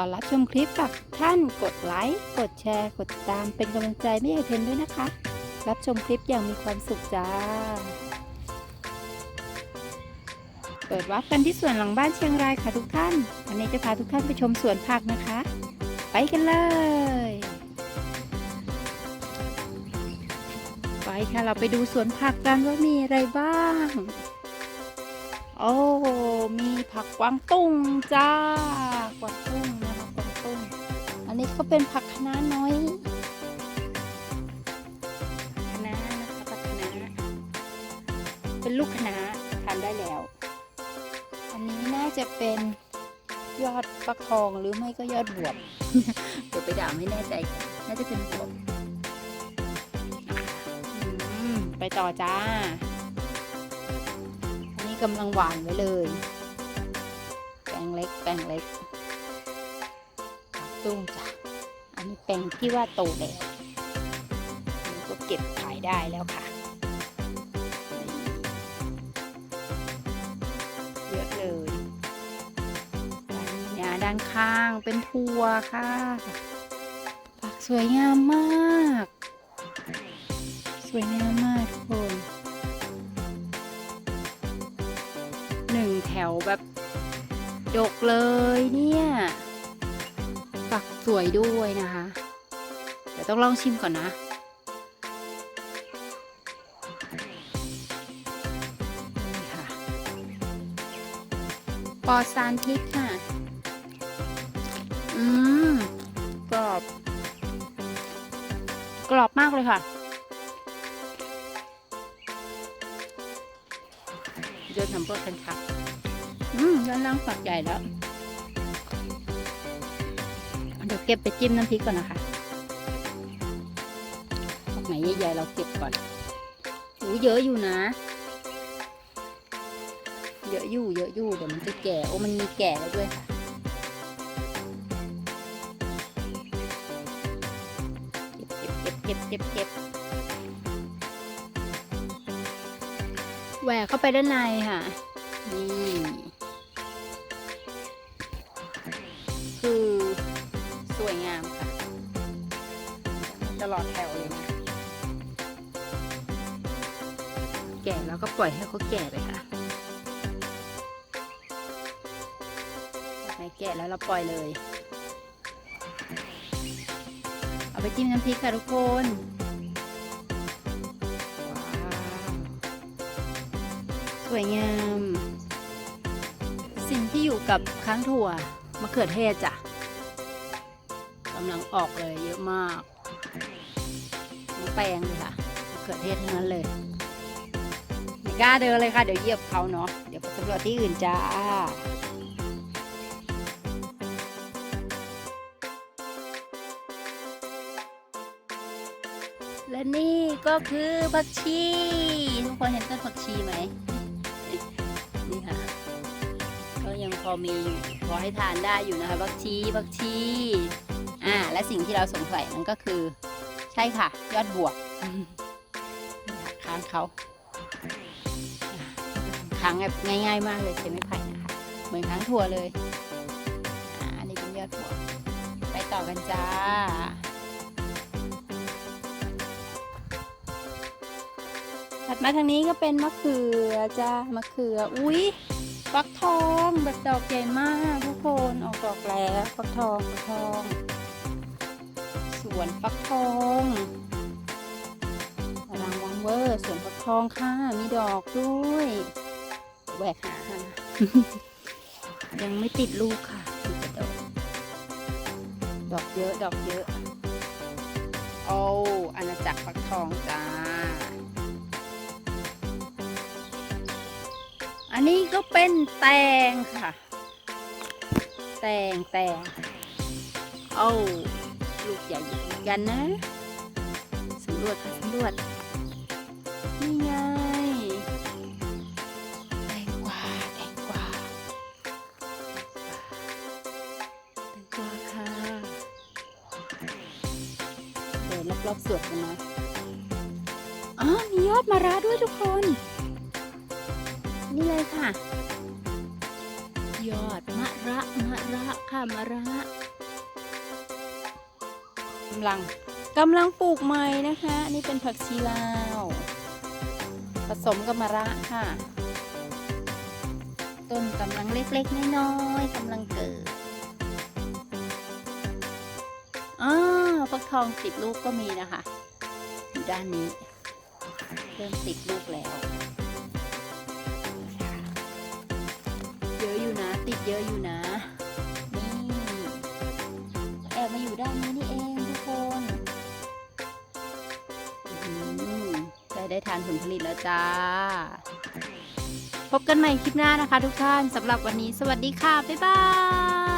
ก่อนรับชมคลิปฝากท่านกดไลค์กดแชร์กดติดตามเป็นกำลังใจไม่ให้เพนด้วยนะคะ รับชมคลิปอย่างมีความสุขจ้า เปิดวับกันที่สวนหลังบ้านเชียงรายค่ะทุกท่าน วันนี้จะพาทุกท่านไปชมสวนผักนะคะ ไปกันเลย ไปค่ะเราไปดูสวนผักกันว่ามีอะไรบ้างโอ้ มีผักกวางตุ้งจ้ากวางตุ้ง นนี้ก็เป็นผักคะน้าน้อยคะน้านะคะผักคะน้าเป็นลูกคะน้าทานได้แล้ว อันนี้น่าจะเป็นยอดฟักทองหรือไม่ก็ยอดบวบเดี๋ยวไปด่าไม่แน่ใจ น่าจะเป็นบวบอืมไปต่อจ้า อันนี้กำลังหวานไว้เลย แปลงเล็กแปลงเล็กผัก ตุ้งจ้ะ อันนี้แปลงที่ว่าโตแล้วก็เก็บขายได้แล้วค่ะ เยอะเลยด้านหน้าด้านข้างเป็นทัวค่ะผักสวยงามมาก สวยงามมากทุกคนหนึ่งแถวแบบดกเลยเนี่ย ฝักสวยด้วยนะคะ เดี๋ยวต้องลองชิมก่อนนะ นี่ค่ะ ปอดสารพิษค่ะ อืม กรอบ กรอบมากเลยค่ะเดินทำเพื่อกันค่ะ อืมด้านล่างฝักใหญ่แล้ว เดี๋ยวเก็บไปจิ้มน้ำพริกก่อนนะคะฝักไหนใหญ่ๆเราเก็บก่อนหูเยอะอยู่นะ เยอะอยู่เยอะอยู่เดี๋ยวมันจะแก่โอ้มันมีแก่แล้วด้วยค่ะเก็บเก็บเก็บเก็บเก็บแหวกเข้าไปด้านในค่ะ นี่ ตลอดแถวเลยนะแก่แล้วก็ปล่อยให้เขาแก่ไปค่ะไหนแก่แล้วเราปล่อยเลย เอาไปจิ้มน้ำพริกค่ะทุกคนว้าสวยงาม สิ่งที่อยู่กับค้างถั่วมะเขือเทศจ้ะกำลังออกเลยเยอะมาก แปลงเลยค่ะมะเขือเทศทั้งนั้นเลยไม่กล้าเดินเลยค่ะ เดี๋ยวเหยียบเขาเนาะเดี๋ยวไปสำรวจที่อื่นจ้าและนี่ก็คือผักชี ทุกคนเห็นต้นผักชีไหมนี่ค่ะ ก็ยังพอมีพอให้ทานได้อยู่นะคะผักชีผักชี อ่า และสิ่งที่เราสงสัยนั่นก็คือ ใช่ค่ะ ยอดบวก ค้างเขาค้างแบบง่าย ๆ มากเลยใช้ไม้ไผ่นะคะ เหมือนค้างถั่วเลย อ่าอันนี้เป็นยอดบวก ไปต่อกันจ้าถัดมาทางนี้ก็เป็นมะเขือจ้ามะเขือ อุ้ยฟักทองแบบดอกใหญ่มากทุกคนออกดอกแล้วฟักทองฟักทอง วนฟักทองกำลังวังเวอร์สวนฟักทองค่ะ มีดอกด้วยแหวกหาค่ะยังไม่ติดลูกค่ะดอกดอกเยอะดอกเยอะโอ้อาณาจักรฟักทองจ้า อันนี้ก็เป็นแตงค่ะ แตงแตงเอ้ ลูกใหญ่อยู่เหมือนกันนะสำรวจค่ะสำรวจ นี่ไงแตงกวาแตงกวาแตงกวาค่ะเดินรอบๆสวนกันนะอ๋อมียอดมะระด้วยทุกคน นี่เลยค่ะ ยอดมะระมะระค่ะมะระำลังกำลังปลูกใหม่นะคะอันนี่เป็นผักชีลาว ผสมกับมะระค่ะ ต้นกำลังเล็กๆน้อยๆกำลังเกิดอ้าฟักทองติดลูกก็มีนะคะอยู่ด้านนี้เริ่มติดลูกแล้ว เยอะอยู่นะ ติดเยอะอยู่นะ ทานผลผลิตแล้วจ้า พบกันใหม่คลิปหน้านะคะทุกท่านสำหรับวันนี้สวัสดีค่ะ บ๊ายบาย